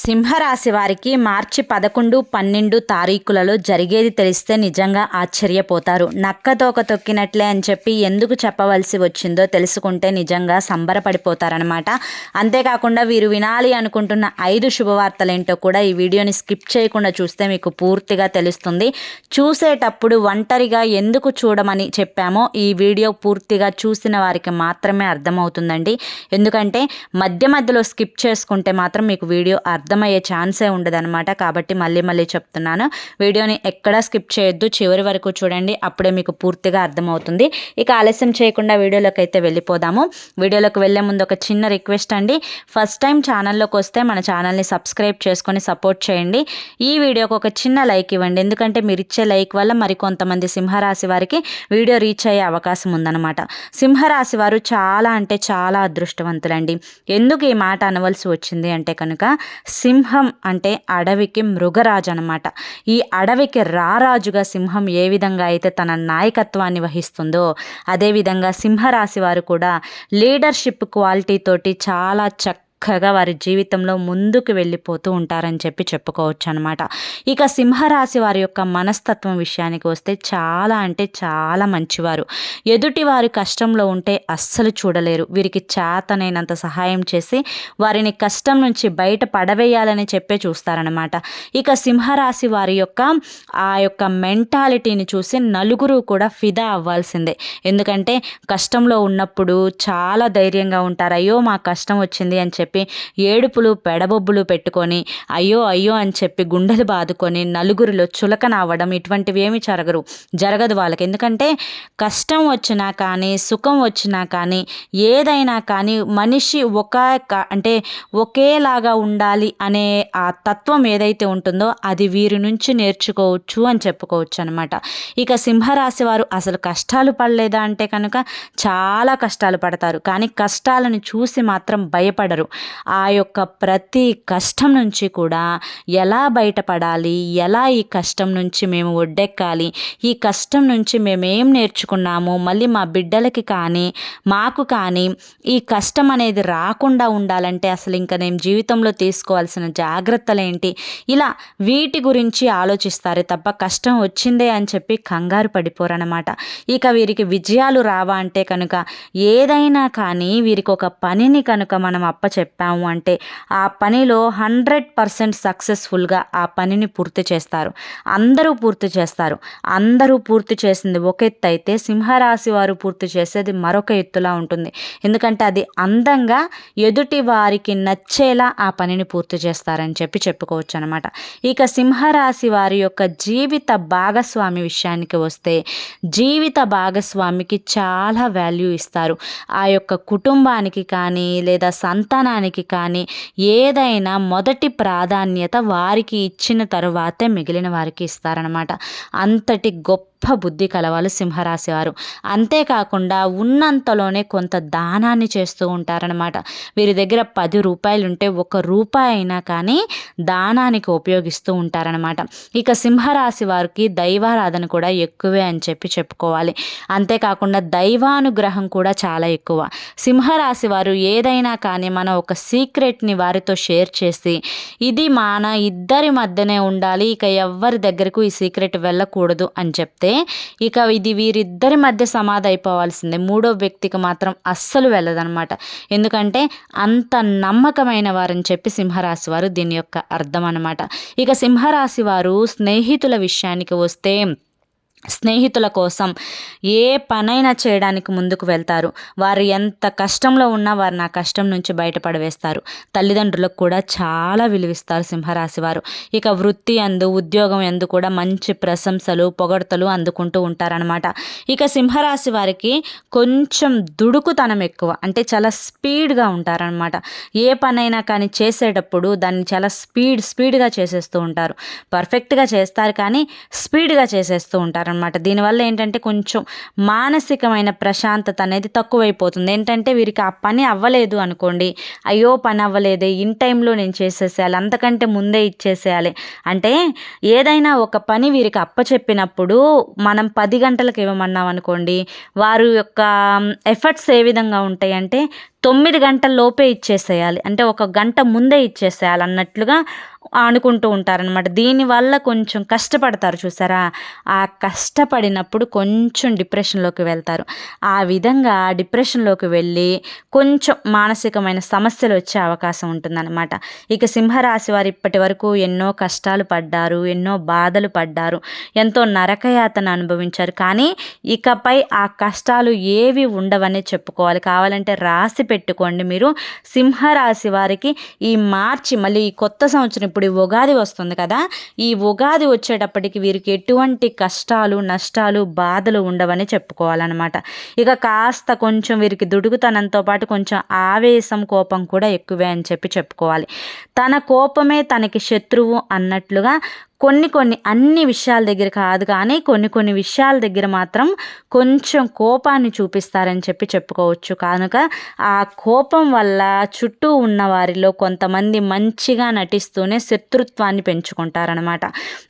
సింహరాశి వారికి మార్చి పదకొండు పన్నెండు తారీఖులలో జరిగేది తెలిస్తే నిజంగా ఆశ్చర్యపోతారు. నక్కతోక తొక్కినట్లే అని చెప్పి ఎందుకు చెప్పవలసి వచ్చిందో తెలుసుకుంటే నిజంగా సంబరపడిపోతారనమాట అంతేకాకుండా వీరు వినాలి అనుకుంటున్న ఐదు శుభవార్తలేంటో కూడా ఈ వీడియోని స్కిప్ చేయకుండా చూస్తే మీకు పూర్తిగా తెలుస్తుంది. చూసేటప్పుడు ఒంటరిగా ఎందుకు చూడమని చెప్పామో ఈ వీడియో పూర్తిగా చూసిన వారికి మాత్రమే అర్థమవుతుందండి. ఎందుకంటే మధ్య మధ్యలో స్కిప్ చేసుకుంటే మాత్రం మీకు వీడియో అర్థం అర్థమయ్యే ఛాన్సే ఉండదన్నమాట. కాబట్టి మళ్ళీ మళ్ళీ చెప్తున్నాను. వీడియోని ఎక్కడా స్కిప్ చేయొద్దు. చివరి వరకు చూడండి. అప్పుడే మీకు పూర్తిగా అర్థమవుతుంది. ఇక ఆలస్యం చేయకుండా వీడియోలోకి అయితే వెళ్ళిపోదాము. వీడియోలోకి వెళ్ళే ముందు ఒక చిన్న రిక్వెస్ట్ అండి. ఫస్ట్ టైం ఛానల్లోకి వస్తే మన ఛానల్ని సబ్స్క్రైబ్ చేసుకొని సపోర్ట్ చేయండి. ఈ వీడియోకి ఒక చిన్న లైక్ ఇవ్వండి. ఎందుకంటే మీరు ఇచ్చే లైక్ వల్ల మరికొంతమంది సింహరాశి వారికి వీడియో రీచ్ అయ్యే అవకాశం ఉందన్నమాట. సింహరాశి వారు చాలా అంటే చాలా అదృష్టవంతులండి. ఎందుకు ఈ మాట అనవలసి వచ్చింది అంటే కనుక సింహం అంటే అడవికి మృగరాజు అనమాట ఈ అడవికి రారాజుగా సింహం ఏ విధంగా అయితే తన నాయకత్వాన్ని వహిస్తుందో అదేవిధంగా సింహరాశి వారు కూడా లీడర్షిప్ క్వాలిటీ తోటి చాలా చక్క చక్కగా వారి జీవితంలో ముందుకు వెళ్ళిపోతూ ఉంటారని చెప్పి చెప్పుకోవచ్చు అనమాట ఇక సింహరాశి వారి యొక్క మనస్తత్వం విషయానికి వస్తే చాలా అంటే చాలా మంచివారు. ఎదుటి వారి కష్టంలో ఉంటే అస్సలు చూడలేరు. వీరికి చేతనైనంత సహాయం చేసి వారిని కష్టం నుంచి బయట పడవేయాలని చెప్పే చూస్తారనమాట ఇక సింహరాశి వారి యొక్క ఆ యొక్క మెంటాలిటీని చూసి నలుగురు కూడా ఫిదా అవ్వాల్సిందే. ఎందుకంటే కష్టంలో ఉన్నప్పుడు చాలా ధైర్యంగా ఉంటారు. అయ్యో మా కష్టం వచ్చింది అని చెప్పి చెప్పి ఏడుపులు పెడబొబ్బులు పెట్టుకొని అయ్యో అయ్యో అని చెప్పి గుండెలు బాదుకొని నలుగురిలో చులకన అవ్వడం ఇటువంటివి ఏమి జరగరు. జరగదు వాళ్ళకి. ఎందుకంటే కష్టం వచ్చినా కానీ సుఖం వచ్చినా కానీ ఏదైనా కానీ మనిషి ఒక అంటే ఒకేలాగా ఉండాలి అనే ఆ తత్వం ఏదైతే ఉంటుందో అది వీరి నుంచి నేర్చుకోవచ్చు అని చెప్పుకోవచ్చు అనమాట ఇక సింహరాశి వారు అసలు కష్టాలు పడలేదా అంటే కనుక చాలా కష్టాలు పడతారు. కానీ కష్టాలను చూసి మాత్రం భయపడరు. ఆ యొక్క ప్రతి కష్టం నుంచి కూడా ఎలా బయటపడాలి? ఎలా ఈ కష్టం నుంచి మేము ఒడ్డెక్కాలి? ఈ కష్టం నుంచి మేమేం నేర్చుకున్నాము? మళ్ళీ మా బిడ్డలకి కానీ మాకు కానీ ఈ కష్టం అనేది రాకుండా ఉండాలంటే అసలు ఇంకా నేను జీవితంలో తీసుకోవాల్సిన జాగ్రత్తలు ఏంటి? ఇలా వీటి గురించి ఆలోచిస్తారే. తప్ప కష్టం వచ్చిందే అని చెప్పి కంగారు పడిపోరనమాట ఇక వీరికి విజయాలు రావా అంటే కనుక ఏదైనా కానీ వీరికి ఒక పనిని కనుక మనం అప్పచెప్ చెప్పాము అంటే ఆ పనిలో హండ్రెడ్ పర్సెంట్ సక్సెస్ఫుల్గా ఆ పనిని పూర్తి చేస్తారు. అందరూ పూర్తి చేస్తారు. అందరూ పూర్తి చేసింది ఒక ఎత్తు అయితే సింహరాశి వారు పూర్తి చేసేది మరొక ఎత్తులా ఉంటుంది. ఎందుకంటే అది అందంగా ఎదుటి వారికి నచ్చేలా ఆ పనిని పూర్తి చేస్తారని చెప్పి చెప్పుకోవచ్చు అనమాట ఇక సింహరాశి వారి యొక్క జీవిత భాగస్వామి విషయానికి వస్తే జీవిత భాగస్వామికి చాలా వాల్యూ ఇస్తారు. ఆ యొక్క కుటుంబానికి కానీ లేదా సంతానానికి వినడానికి కానీ ఏదైనా మొదటి ప్రాధాన్యత వారికి ఇచ్చిన తరువాతే మిగిలిన వారికి ఇస్తారనమాట అంతటి గొప్ప గొప్ప బుద్ధి కలవాళ్ళు సింహరాశి వారు అంతేకాకుండా ఉన్నంతలోనే కొంత దానాన్ని చేస్తూ ఉంటారనమాట వీరి దగ్గర పది రూపాయలు ఉంటే ఒక రూపాయి అయినా కానీ దానానికి ఉపయోగిస్తూ ఉంటారనమాట ఇక సింహరాశి వారికి దైవారాధన కూడా ఎక్కువే అని చెప్పి చెప్పుకోవాలి. అంతేకాకుండా దైవానుగ్రహం కూడా చాలా ఎక్కువ. సింహరాశి వారు ఏదైనా కానీ మనం ఒక సీక్రెట్ని వారితో షేర్ చేసి ఇది మన ఇద్దరి మధ్యనే ఉండాలి ఇక ఎవ్వరి దగ్గరకు ఈ సీక్రెట్ వెళ్ళకూడదు అని చెప్తే అయితే ఇక ఇది వీరిద్దరి మధ్య సమాధి అయిపోవాల్సిందే. మూడో వ్యక్తికి మాత్రం అస్సలు వెళ్ళదనమాట ఎందుకంటే అంత నమ్మకమైన వారని చెప్పి సింహరాశి వారు దీని యొక్క అర్థం అనమాట ఇక సింహరాశి వారు స్నేహితుల విషయానికి వస్తే స్నేహితుల కోసం ఏ పనైనా చేయడానికి ముందుకు వెళ్తారు. వారు ఎంత కష్టంలో ఉన్నా వారు నా కష్టం నుంచి బయటపడవేస్తారు. తల్లిదండ్రులకు కూడా చాలా విలువిస్తారు సింహరాశి వారు. ఇక వృత్తి అందు ఉద్యోగం ఎందు కూడా మంచి ప్రశంసలు పొగడతలు అందుకుంటూ ఉంటారనమాట ఇక సింహరాశి వారికి కొంచెం దుడుకుతనం ఎక్కువ. అంటే చాలా స్పీడ్గా ఉంటారనమాట ఏ పనైనా కానీ చేసేటప్పుడు దాన్ని చాలా స్పీడ్ స్పీడ్గా చేసేస్తూ ఉంటారు. పర్ఫెక్ట్గా చేస్తారు కానీ స్పీడ్గా చేసేస్తూ ఉంటారు అనమాట దీనివల్ల ఏంటంటే కొంచెం మానసికమైన ప్రశాంతత అనేది తక్కువైపోతుంది. ఏంటంటే వీరికి ఆ పని అవ్వలేదు అనుకోండి అయ్యో పని అవ్వలేదే ఇన్ టైంలో నేను చేసేసేయాలి అంతకంటే ముందే ఇచ్చేసేయాలి అంటే ఏదైనా ఒక పని వీరికి అప్పచెప్పినప్పుడు మనం పది గంటలకు ఇవ్వమన్నాం అనుకోండి వారు యొక్క ఎఫర్ట్స్ ఏ విధంగా ఉంటాయి అంటే తొమ్మిది గంటల లోపే ఇచ్చేసేయాలి. అంటే ఒక గంట ముందే ఇచ్చేసేయాలి అన్నట్లుగా అనుకుంటూ ఉంటారనమాట దీనివల్ల కొంచెం కష్టపడతారు చూసారా? ఆ కష్టపడినప్పుడు కొంచెం డిప్రెషన్లోకి వెళ్తారు. ఆ విధంగా డిప్రెషన్లోకి వెళ్ళి కొంచెం మానసికమైన సమస్యలు వచ్చే అవకాశం ఉంటుందన్నమాట. ఇక సింహరాశి వారు ఇప్పటి వరకు ఎన్నో కష్టాలు పడ్డారు ఎన్నో బాధలు పడ్డారు ఎంతో నరకయాతన అనుభవించారు. కానీ ఇకపై ఆ కష్టాలు ఏవి ఉండవని చెప్పుకోవాలి. కావాలంటే రాసి పెట్టుకోండి మీరు. సింహరాశి వారికి ఈ మార్చి మళ్ళీ ఈ కొత్త సంవత్సరం ఇప్పుడు ఈ ఉగాది వస్తుంది కదా. ఈ ఉగాది వచ్చేటప్పటికి వీరికి ఎటువంటి కష్టాలు నష్టాలు బాధలు ఉండవని చెప్పుకోవాలన్నమాట. ఇక కాస్త కొంచెం వీరికి దుడుగుతనంతో పాటు కొంచెం ఆవేశం కోపం కూడా ఎక్కువే అని చెప్పి చెప్పుకోవాలి. తన కోపమే తనకి శత్రువు అన్నట్లుగా కొన్ని కొన్ని అన్ని విషయాల దగ్గర కాదు కానీ కొన్ని కొన్ని విషయాల దగ్గర మాత్రం కొంచెం కోపాన్ని చూపిస్తారని చెప్పి చెప్పుకోవచ్చు. కనుక ఆ కోపం వల్ల చుట్టూ ఉన్న వారిలో కొంతమంది మంచిగా నటిస్తూనే శత్రుత్వాన్ని పెంచుకుంటారనమాట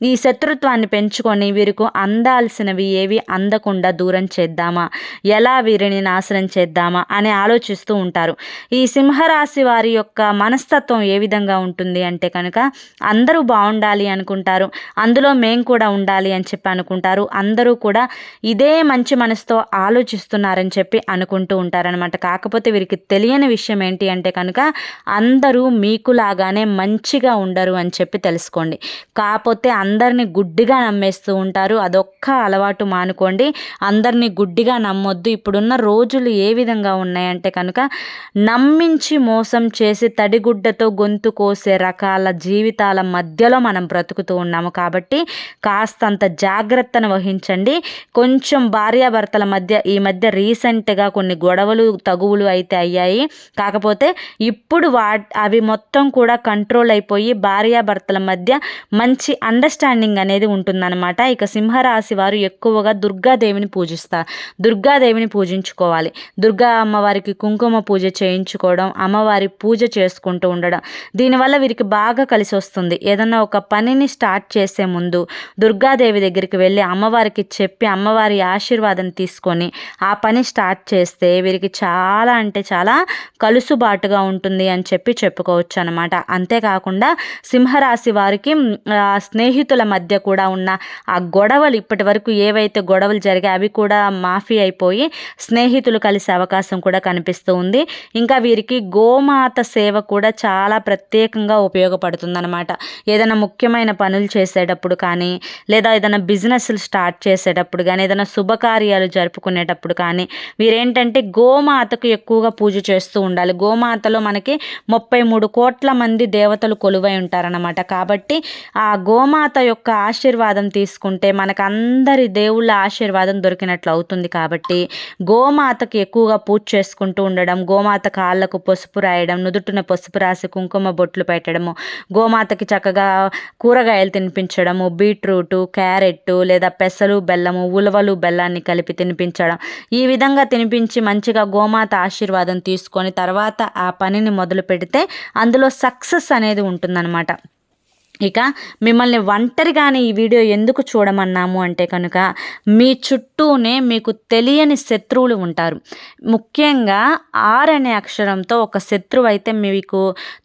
ఈ శత్రుత్వాన్ని పెంచుకొని వీరికి అందాల్సినవి ఏవి? అందకుండా దూరం చేద్దామా? ఎలా వీరిని నాశనం చేద్దామా? అని ఆలోచిస్తూ ఉంటారు. ఈ సింహరాశి వారి యొక్క మనస్తత్వం ఏ విధంగా ఉంటుంది అంటే కనుక అందరూ బాగుండాలి అనుకుంటారు. అందులో మేము కూడా ఉండాలి అని చెప్పి అనుకుంటారు. అందరూ కూడా ఇదే మంచి మనసుతో ఆలోచిస్తున్నారని చెప్పి అనుకుంటూ ఉంటారనమాట కాకపోతే వీరికి తెలియని విషయం ఏంటి అంటే కనుక అందరూ మీకులాగానే మంచిగా ఉండరు అని చెప్పి తెలుసుకోండి. కాకపోతే అందరిని గుడ్డిగా నమ్మేస్తూ ఉంటారు. అదొక్క అలవాటు మానుకోండి. అందరినీ గుడ్డిగా నమ్మొద్దు. ఇప్పుడున్న రోజులు ఏ విధంగా ఉన్నాయంటే కనుక నమ్మించి మోసం చేసి తడిగుడ్డతో గొంతు కోసే రకాల జీవితాల మధ్యలో మనం బ్రతుకుతూ ఉన్నాము కాబట్టి కాస్తంత జాగ్రత్తను వహించండి. కొంచెం భార్యాభర్తల మధ్య ఈ మధ్య రీసెంట్గా కొన్ని గొడవలు తగువులు అయితే అయ్యాయి. కాకపోతే ఇప్పుడు వా అవి మొత్తం కూడా కంట్రోల్ అయిపోయి భార్యాభర్తల మధ్య మంచి అండర్స్టాండింగ్ అనేది ఉంటుందన్నమాట. ఇక సింహరాశి వారు ఎక్కువగా దుర్గాదేవిని పూజిస్తారు. దుర్గాదేవిని పూజించుకోవాలి. దుర్గా అమ్మవారికి కుంకుమ పూజ చేయించుకోవడం అమ్మవారి పూజ చేసుకుంటూ ఉండడం దీనివల్ల వీరికి బాగా కలిసి వస్తుంది. ఏదన్నా ఒక పనిని స్టార్ట్ స్టార్ట్ చేసే ముందు దుర్గాదేవి దగ్గరికి వెళ్ళి అమ్మవారికి చెప్పి అమ్మవారి ఆశీర్వాదం తీసుకొని ఆ పని స్టార్ట్ చేస్తే వీరికి చాలా అంటే చాలా కలుసుబాటుగా ఉంటుంది అని చెప్పి చెప్పుకోవచ్చు అనమాట అంతేకాకుండా సింహరాశి వారికి స్నేహితుల మధ్య కూడా ఉన్న ఆ గొడవలు ఇప్పటి వరకు ఏవైతే గొడవలు జరిగాయి అవి కూడా మాఫీ అయిపోయి స్నేహితులు కలిసే అవకాశం కూడా కనిపిస్తూ ఉంది. ఇంకా వీరికి గోమాత సేవ కూడా చాలా ప్రత్యేకంగా ఉపయోగపడుతుందన్నమాట. ఏదైనా ముఖ్యమైన పనులు చేసేటప్పుడు కానీ లేదా ఏదైనా బిజినెస్లు స్టార్ట్ చేసేటప్పుడు కానీ ఏదైనా శుభకార్యాలు జరుపుకునేటప్పుడు కానీ వీరేంటంటే గోమాతకు ఎక్కువగా పూజ చేస్తూ ఉండాలి. గోమాతలో మనకి ముప్పై మూడు కోట్ల మంది దేవతలు కొలువై ఉంటారనమాట కాబట్టి ఆ గోమాత యొక్క ఆశీర్వాదం తీసుకుంటే మనకు అందరి దేవుళ్ళ ఆశీర్వాదం దొరికినట్లు అవుతుంది. కాబట్టి గోమాతకి ఎక్కువగా పూజ చేసుకుంటూ ఉండడం గోమాత కాళ్ళకు పసుపు రాయడం నుదుటిన పసుపు రాసి కుంకుమ బొట్లు పెట్టడము గోమాతకి చక్కగా కూరగాయలు తినిపించడము బీట్రూటు క్యారెట్ లేదా పెసలు బెల్లము ఉలవలు బెల్లాన్ని కలిపి తినిపించడం. ఈ విధంగా తినిపించి మంచిగా గోమాత ఆశీర్వాదం తీసుకొని తర్వాత ఆ పనిని మొదలు పెడితే అందులో సక్సెస్ అనేది ఉంటుందన్నమాట. ఇక మిమ్మల్ని ఒంటరిగానే ఈ వీడియో ఎందుకు చూడమన్నాము అంటే కనుక మీ చుట్టూనే మీకు తెలియని శత్రువులు ఉంటారు. ముఖ్యంగా ఆర్ అనే అక్షరంతో ఒక శత్రువు అయితే మీకు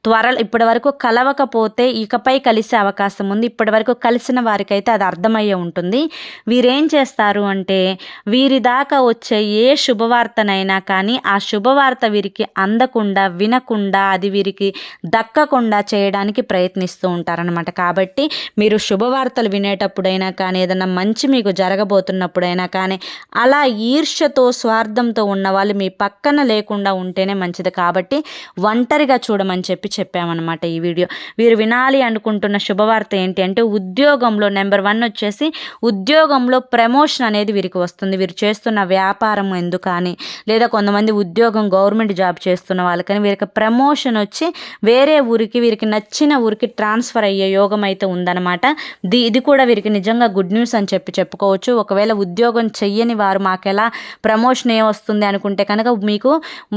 త్వరలో ఇప్పటి వరకు కలవకపోతే ఇకపై కలిసే అవకాశం ఉంది. ఇప్పటి వరకు కలిసిన వారికైతే అది అర్థమయ్యే ఉంటుంది. వీరేం చేస్తారు అంటే వీరి దాకా వచ్చే ఏ శుభవార్తనైనా కానీ ఆ శుభవార్త వీరికి అందకుండా వినకుండా అది వీరికి దక్కకుండా చేయడానికి ప్రయత్నిస్తూ ఉంటారనమాట కాబట్టి మీరు శుభవార్తలు వినేటప్పుడైనా కానీ ఏదైనా మంచి మీకు జరగబోతున్నప్పుడైనా కానీ అలా ఈర్ష్యతో స్వార్థంతో ఉన్న వాళ్ళు మీ పక్కన లేకుండా ఉంటేనే మంచిది. కాబట్టి ఒంటరిగా చూడమని చెప్పి చెప్పామన్నమాట ఈ వీడియో. వీరు వినాలి అనుకుంటున్న శుభవార్త ఏంటి అంటే ఉద్యోగంలో నెంబర్ వన్ వచ్చేసి ఉద్యోగంలో ప్రమోషన్ అనేది వీరికి వస్తుంది. వీరు చేస్తున్న వ్యాపారం ఎందుకు కానీ లేదా కొంతమంది ఉద్యోగం గవర్నమెంట్ జాబ్ చేస్తున్న వాళ్ళకని వీరికి ప్రమోషన్ వచ్చి వేరే ఊరికి వీరికి నచ్చిన ఊరికి ట్రాన్స్ఫర్ అయ్యే యోగం అయితే ఉందన్నమాట. ది ఇది కూడా వీరికి నిజంగా గుడ్ న్యూస్ అని చెప్పి చెప్పుకోవచ్చు. ఒకవేళ ఉద్యోగం చెయ్యని వారు మాకు ఎలా ప్రమోషన్ ఏ వస్తుంది అనుకుంటే కనుక మీకు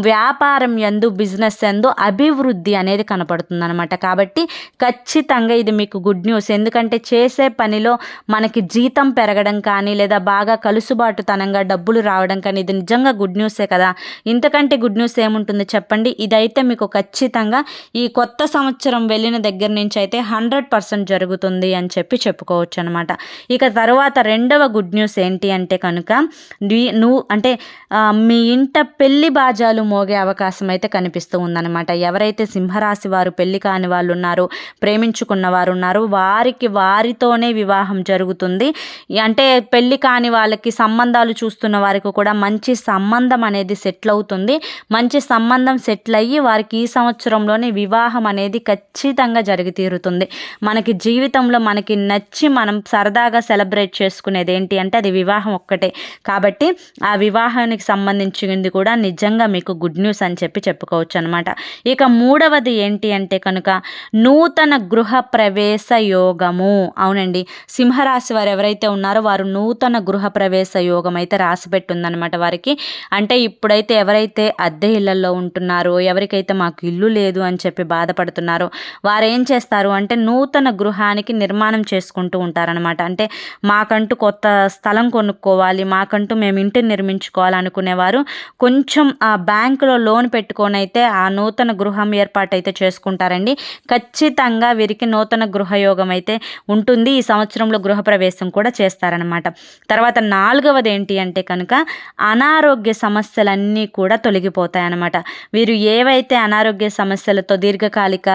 వ్యాపారం ఎందు బిజినెస్ ఎందు అభివృద్ధి అనేది కనపడుతుంది అనమాట కాబట్టి ఖచ్చితంగా ఇది మీకు గుడ్ న్యూస్ ఎందుకంటే చేసే పనిలో మనకి జీతం పెరగడం కానీ లేదా బాగా కలుసుబాటుతనంగా డబ్బులు రావడం కానీ ఇది నిజంగా గుడ్ న్యూసే కదా. ఇంతకంటే గుడ్ న్యూస్ ఏముంటుంది చెప్పండి? ఇదైతే మీకు ఖచ్చితంగా ఈ కొత్త సంవత్సరం వెళ్ళిన దగ్గర నుంచి అయితే హండ్రెడ్ పర్సెంట్ జరుగుతుంది అని చెప్పి చెప్పుకోవచ్చు అనమాట ఇక తర్వాత రెండవ గుడ్ న్యూస్ ఏంటి అంటే కనుక నువ్వు అంటే మీ ఇంట పెళ్ళి బాజాలు మోగే అవకాశం అయితే కనిపిస్తూ ఉందన్నమాట ఎవరైతే సింహరాశి వారు పెళ్ళి కాని వాళ్ళు ఉన్నారో ప్రేమించుకున్న వారు ఉన్నారు వారికి వారితోనే వివాహం జరుగుతుంది. అంటే పెళ్ళి కాని వాళ్ళకి సంబంధాలు చూస్తున్న వారికి కూడా మంచి సంబంధం అనేది సెటిల్ అవుతుంది. మంచి సంబంధం సెటిల్ అయ్యి వారికి ఈ సంవత్సరంలోనే వివాహం అనేది ఖచ్చితంగా జరిగి తీరుతుంది. మనకి జీవితంలో మనకి నచ్చి మనం సరదాగా సెలబ్రేట్ చేసుకునేది ఏంటి అంటే అది వివాహం ఒక్కటే. కాబట్టి ఆ వివాహానికి సంబంధించింది కూడా నిజంగా మీకు గుడ్ న్యూస్ అని చెప్పి చెప్పుకోవచ్చు అనమాట ఇక మూడవది ఏంటి అంటే కనుక నూతన గృహ ప్రవేశ యోగము. అవునండి. సింహరాశి వారు ఎవరైతే ఉన్నారో వారు నూతన గృహ ప్రవేశ యోగం అయితే రాసి పెట్టుందనమాట వారికి. అంటే ఇప్పుడైతే ఎవరైతే అద్దె ఇళ్ళలో ఉంటున్నారో ఎవరికైతే మాకు ఇల్లు లేదు అని చెప్పి బాధపడుతున్నారో వారు ఏం చేస్తారు అంటే నూతన గృహానికి నిర్మాణం చేసుకుంటూ ఉంటారనమాట అంటే మాకంటూ కొత్త స్థలం కొనుక్కోవాలి మాకంటూ మేము ఇంటిని నిర్మించుకోవాలనుకునేవారు కొంచెం ఆ బ్యాంకులో లోన్ పెట్టుకొని అయితే ఆ నూతన గృహం ఏర్పాటు అయితే చేసుకుంటారండి. ఖచ్చితంగా వీరికి నూతన గృహయోగం అయితే ఉంటుంది. ఈ సంవత్సరంలో గృహప్రవేశం కూడా చేస్తారనమాట తర్వాత నాలుగవది ఏంటి అంటే కనుక అనారోగ్య సమస్యలన్నీ కూడా తొలగిపోతాయి అన్నమాట వీరు ఏవైతే అనారోగ్య సమస్యలతో దీర్ఘకాలిక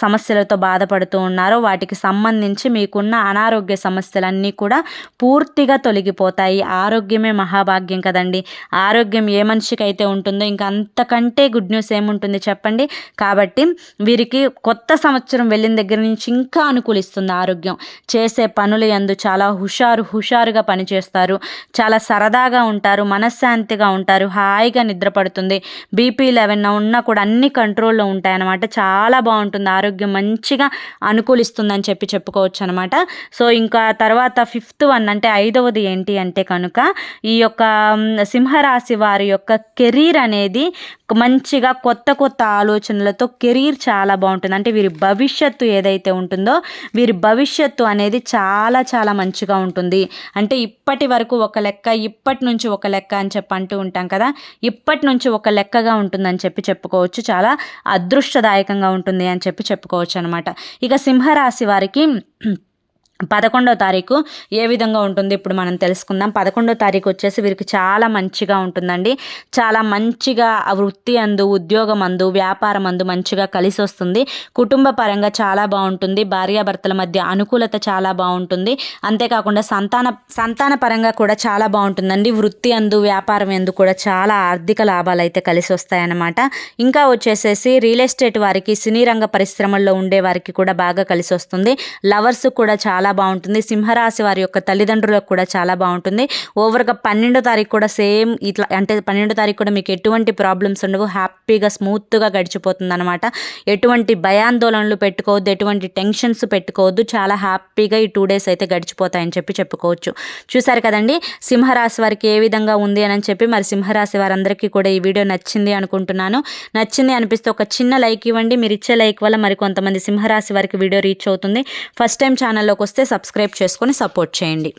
సమస్యలతో బాధపడుతూ ఉన్నారో వాటికి సంబంధించి మీకున్న అనారోగ్య సమస్యలన్నీ కూడా పూర్తిగా తొలగిపోతాయి. ఆరోగ్యమే మహాభాగ్యం కదండి. ఆరోగ్యం ఏ మనిషికి అయితే ఉంటుందో ఇంకా అంతకంటే గుడ్ న్యూస్ ఏముంటుంది చెప్పండి? కాబట్టి వీరికి కొత్త సంవత్సరం వెళ్ళిన దగ్గర నుంచి ఇంకా అనుకూలిస్తుంది ఆరోగ్యం. చేసే పనులు ఎందు చాలా హుషారు హుషారుగా పనిచేస్తారు. చాలా సరదాగా ఉంటారు మనశ్శాంతిగా ఉంటారు హాయిగా నిద్రపడుతుంది. బీపీ లెవెన్ ఉన్నా కూడా అన్ని కంట్రోల్లో ఉంటాయన్నమాట. చాలా బాగుంటుంది. ఆరోగ్యం మంచిగా అనుకూలిస్తుందని చెప్పి చెప్పుకోవచ్చు అనమాట సో ఇంకా తర్వాత ఫిఫ్త్ వన్ అంటే ఐదవది ఏంటి అంటే కనుక ఈ యొక్క సింహరాశి వారి యొక్క కెరీర్ అనేది మంచిగా కొత్త కొత్త ఆలోచనలతో కెరీర్ చాలా బాగుంటుంది. అంటే వీరి భవిష్యత్తు ఏదైతే ఉంటుందో వీరి భవిష్యత్తు అనేది చాలా చాలా మంచిగా ఉంటుంది. అంటే ఇప్పటి వరకు ఒక లెక్క ఇప్పటి నుంచి ఒక లెక్క అని చెప్పి అంటూ ఉంటాం కదా ఇప్పటి నుంచి ఒక లెక్కగా ఉంటుందని చెప్పి చెప్పుకోవచ్చు. చాలా అదృష్టదాయకంగా ఉంటుంది అని చెప్పి చెప్పుకోవచ్చు అనమాట ఇక సింహరాశి వారికి పదకొండో తారీఖు ఏ విధంగా ఉంటుంది ఇప్పుడు మనం తెలుసుకుందాం. పదకొండో తారీఖు వచ్చేసి వీరికి చాలా మంచిగా ఉంటుందండి. చాలా మంచిగా వృత్తి అందు ఉద్యోగం అందు వ్యాపారం అందు మంచిగా కలిసి వస్తుంది. కుటుంబ పరంగా చాలా బాగుంటుంది. భార్యాభర్తల మధ్య అనుకూలత చాలా బాగుంటుంది. అంతేకాకుండా సంతాన సంతాన పరంగా కూడా చాలా బాగుంటుందండి. వృత్తి అందు వ్యాపారం ఎందు కూడా చాలా ఆర్థిక లాభాలు అయితే కలిసి వస్తాయన్నమాట. ఇంకా వచ్చేసేసి రియల్ ఎస్టేట్ వారికి సినీ రంగ పరిశ్రమల్లో ఉండే వారికి కూడా బాగా కలిసి వస్తుంది. లవర్స్ కూడా చాలా చాలా బాగుంటుంది. సింహరాశి వారి యొక్క తల్లిదండ్రులకు కూడా చాలా బాగుంటుంది. ఓవర్గా పన్నెండో తారీఖు కూడా సేమ్ ఇట్లా అంటే పన్నెండో తారీఖు కూడా మీకు ఎటువంటి ప్రాబ్లమ్స్ ఉండవు. హ్యాపీగా స్మూత్గా గడిచిపోతుంది అనమాట ఎటువంటి భయాందోళనలు పెట్టుకోవద్దు ఎటువంటి టెన్షన్స్ పెట్టుకోవద్దు. చాలా హ్యాపీగా ఈ టూ డేస్ అయితే గడిచిపోతాయని చెప్పి చెప్పుకోవచ్చు. చూసారు కదండి? సింహరాశి వారికి ఏ విధంగా ఉంది అని చెప్పి మరి సింహరాశి వారందరికీ కూడా ఈ వీడియో నచ్చింది అనుకుంటున్నాను. నచ్చింది అనిపిస్తే ఒక చిన్న లైక్ ఇవ్వండి. మీరు ఇచ్చే లైక్ వల్ల మరి కొంతమంది సింహరాశి వారికి వీడియో రీచ్ అవుతుంది. ఫస్ట్ టైం ఛానల్లోకి వస్తే వస్తే సబ్స్క్రైబ్ చేసుకొని సపోర్ట్ చేయండి.